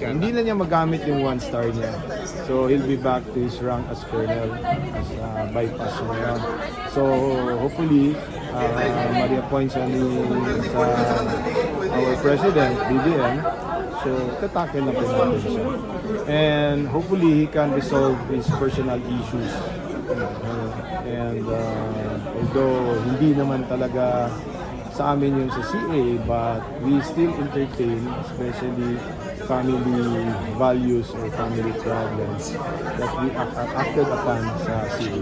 Hindi na niya magamit yung one star niya. So he'll be back to his rank as colonel, as uh, bypass ngayon. So hopefully, uh, ma-reappoint siya ni, sa our president, BBM. So tatakil na po siya. And hopefully he can resolve his personal issues. Uh, and uh, although hindi naman talaga sa amin yung sa CA but we still entertain especially family values or family problems that we act, act- acted upon sa CA.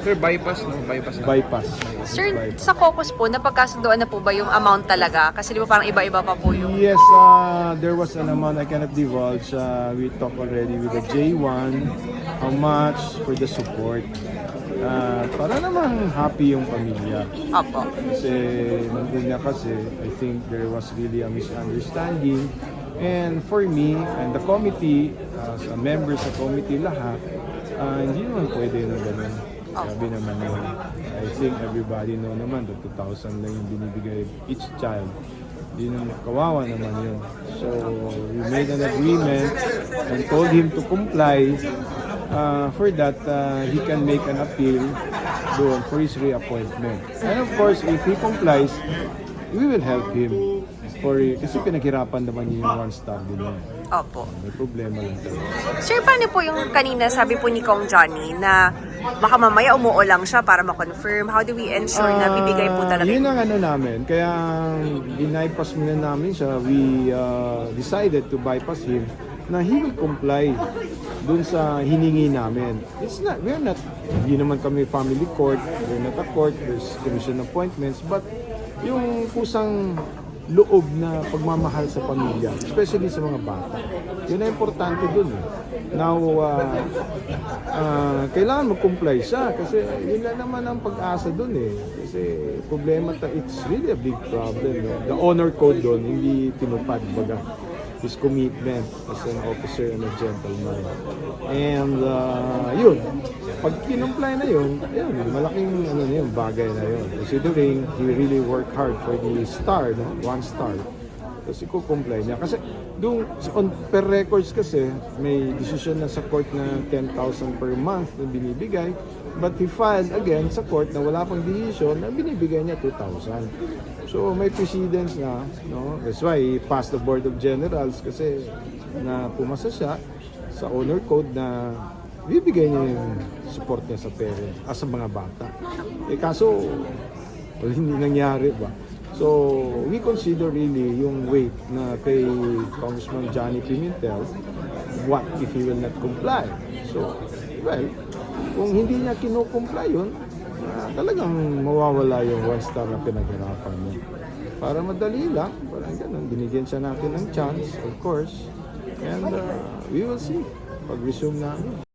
Sir, bypass no? Bypass na. Bypass. Sir, Bypass. sa caucus po, napagkasundoan na po ba yung amount talaga? Kasi di ba parang iba-iba pa po yung... Yes, uh, there was an amount I cannot divulge. Uh, we talked already with the J1, how much for the support. Uh, para namang happy yung pamilya. Opo. Kasi nandun niya kasi, I think there was really a misunderstanding. And for me and the committee, as a member sa committee lahat, uh, hindi naman pwede na ganun. Sabi naman yun. I think everybody know naman that 2,000 lang yung binibigay each child. Hindi naman, kawawa naman yun. So, we made an agreement and told him to comply uh, for that, uh, he can make an appeal doon for his reappointment. And of course, if he complies, we will help him. For, kasi pinaghirapan naman niya yung one star din niya. Opo. May problema lang talaga. Sir, paano po yung kanina sabi po ni Kong Johnny na baka mamaya umuo lang siya para ma-confirm? How do we ensure na bibigay po Ah, talaga? Yun ang ano namin. Kaya binaypass muna namin siya. We uh, decided to bypass him na he will comply dun sa hiningi namin. It's not, we're not, hindi naman kami family court, we're not a court, there's commission appointments, but yung kusang loob na pagmamahal sa pamilya, especially sa mga bata. Yun ang importante dun. Eh. Now, uh, ah, kailangan mag-comply siya kasi yun lang naman ang pag-asa dun eh. Kasi problema, ta- it's really a big problem. No? The honor code dun, hindi tinupad baga his commitment as an officer and a gentleman. And uh, yun, pag kinumply na yun, yun, malaking ano na yun, bagay na yun. Considering he really worked hard for the star, no? one star. Tapos i-comply niya. Kasi doon, on per records kasi, may decision na sa court na 10,000 per month na binibigay. But he filed again sa court na wala pang decision na binibigay niya 2,000. So may precedence na, no? That's why he passed the Board of Generals kasi na pumasa siya sa honor code na bibigay niya yung support niya sa parents, ah, sa mga bata. Eh kaso, well, hindi nangyari ba? So, we consider really yung weight na kay Congressman Johnny Pimentel, what if he will not comply? So, well, kung hindi niya kinukomply yun, ah, talagang mawawala yung one star na pinaghirapan niya. Para madali lang, parang ganun, binigyan siya natin ng chance, of course, and uh, we will see pag-resume namin.